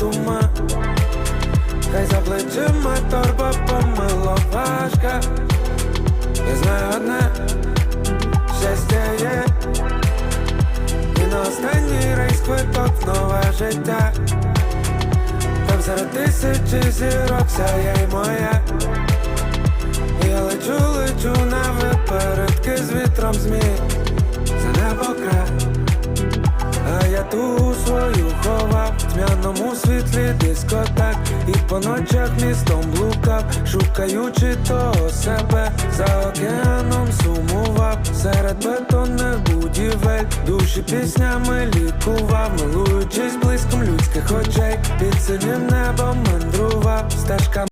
туман. Хай за плечима торба помило важка. Я знаю одне, щастя є. І на останній рейс квиток нове життя. Там серед тисячі зірок сяє й моя. Я лечу, лечу на випередки з вітром змій За небо край тьмяному світлі дискотек. І по ночах містом блукав, шукаючи того себе За океаном сумував. Серед бетонних будівель Душі піснями лікував, милуючись блиском людських очей Під синім небом мандрував. Стежками